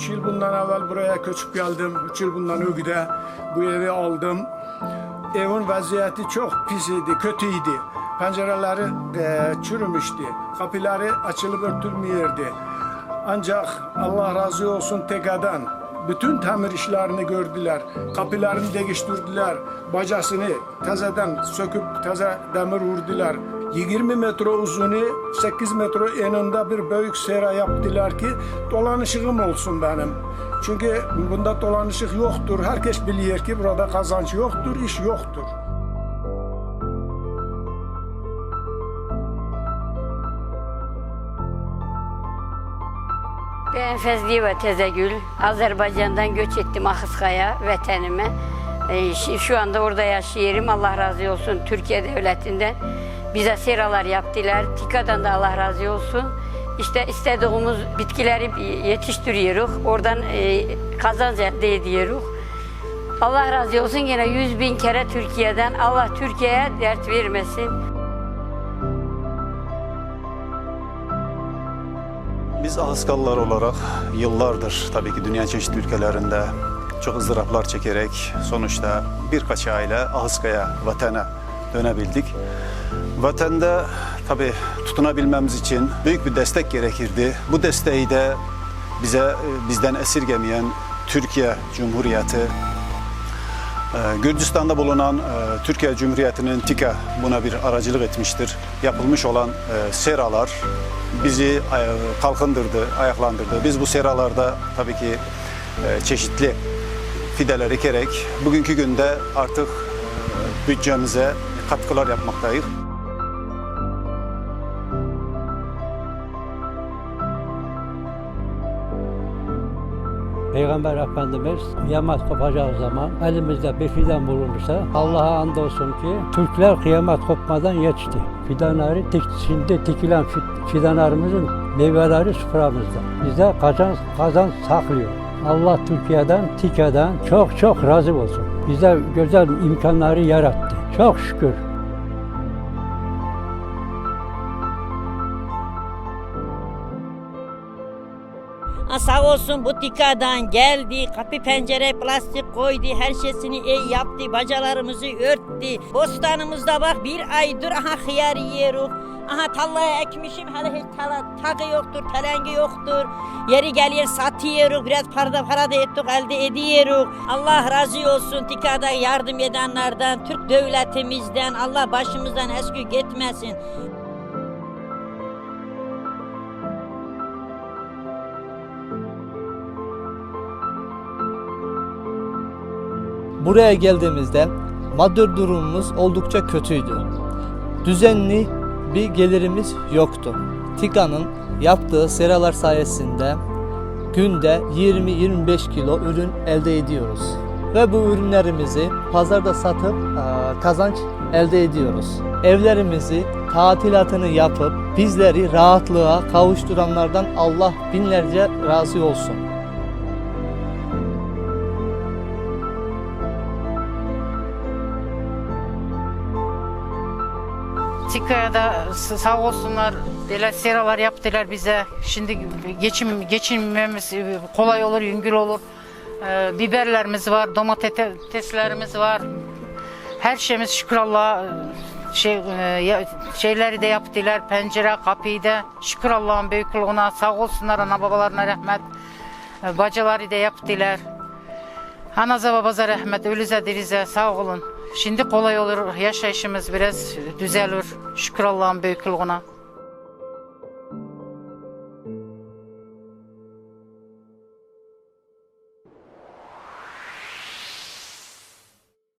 Üç yıl bundan evvel buraya köçüp geldim. Üç yıl bundan ögüde bu evi aldım. Evin vaziyeti çok pis idi, kötüydü. Pencereleri e, çürümüştü. Kapıları açılıp örtülmüyordu. Ancak Allah razı olsun tekadan bütün tamir işlerini gördüler. Kapılarını değiştirdiler. Bacasını tezeden söküp teze demir vurdular. 20 metre uzunu, 8 metre eninde bir büyük sera yaptılar ki dolanışığım olsun benim. Çünkü bunda dolanışık yoktur. Herkes biliyor ki burada kazanç yoktur, iş yoktur. Ben Fezliye Tezegül. Azerbaycan'dan göç ettim Ahıskaya. Ee, şi- Şu anda orada yaşıyorum. Allah razı olsun Türkiye Devleti'nden. Bize seralar yaptılar. TİKA'dan da Allah razı olsun. İşte istediğimiz bitkileri yetiştiriyoruz. Oradan e, kazanç elde ediyoruz. Allah razı olsun yine yüz bin kere Türkiye'den. Allah Türkiye'ye dert vermesin. Biz Ahıskalılar olarak yıllardır tabii ki dünya çeşitli ülkelerinde çok ızdıraplar çekerek sonuçta birkaç aile Ahıska'ya, vatana dönebildik. Vatanda tabii tutunabilmemiz için büyük bir destek gerekirdi. Bu desteği de bize e, bizden esirgemeyen Türkiye Cumhuriyeti ee, Gürcistan'da bulunan e, Türkiye Cumhuriyeti'nin TİKA buna bir aracılık etmiştir. Yapılmış olan e, seralar bizi e, kalkındırdı, ayaklandırdı. Biz bu seralarda tabii ki e, çeşitli fideler ekerek bugünkü günde artık e, bütçemize katkılar yapmaktayız. Peygamber Efendimiz kıyamet kopacağı zaman elimizde bir fidan bulunursa Allah'a andolsun ki Türkler kıyamet kopmadan yetişti. Fidanları şimdi dikilen fi- fidanlarımızın meyveleri soframızda. Bize kazan, kazan saklıyor. Allah Türkiye'den, TİKA'dan çok çok razı olsun. Bize güzel imkanları yarattı. Çok şükür. Sağ olsun bu dikadan geldi, kapı pencere plastik koydu, her şeysini iyi yaptı, bacalarımızı örttü. Bostanımızda bak bir aydır aha hıyar yiyoruz. Aha tallaya ekmişim, hele hiç tala, takı yoktur, telengi yoktur. Yeri gelir satıyoruz, biraz para, para da ettik, elde ediyoruz. Allah razı olsun dikada yardım edenlerden, Türk devletimizden, Allah başımızdan eski gitmesin. Buraya geldiğimizde maddi durumumuz oldukça kötüydü. Düzenli bir gelirimiz yoktu. TİKA'nın yaptığı seralar sayesinde günde 20-25 kilo ürün elde ediyoruz. Ve bu ürünlerimizi pazarda satıp kazanç elde ediyoruz. Evlerimizi tatilatını yapıp bizleri rahatlığa kavuşturanlardan Allah binlerce razı olsun. Tika'da sağ olsunlar böyle seralar yaptılar bize. Şimdi geçim geçinmemiz kolay olur, yüngül olur. Ee, biberlerimiz var, domateslerimiz var. Her şeyimiz şükür Allah'a şey e, şeyleri de yaptılar. Pencere, kapıyı da şükür Allah'ın büyüklüğüne. Sağ olsunlar ana babalarına rahmet. Bacıları da yaptılar. Anaza babaza rahmet, ölüze dirize sağ olun. Şimdi kolay olur, yaşayışımız biraz düzelir. Şükür Allah'ın büyüklüğüne.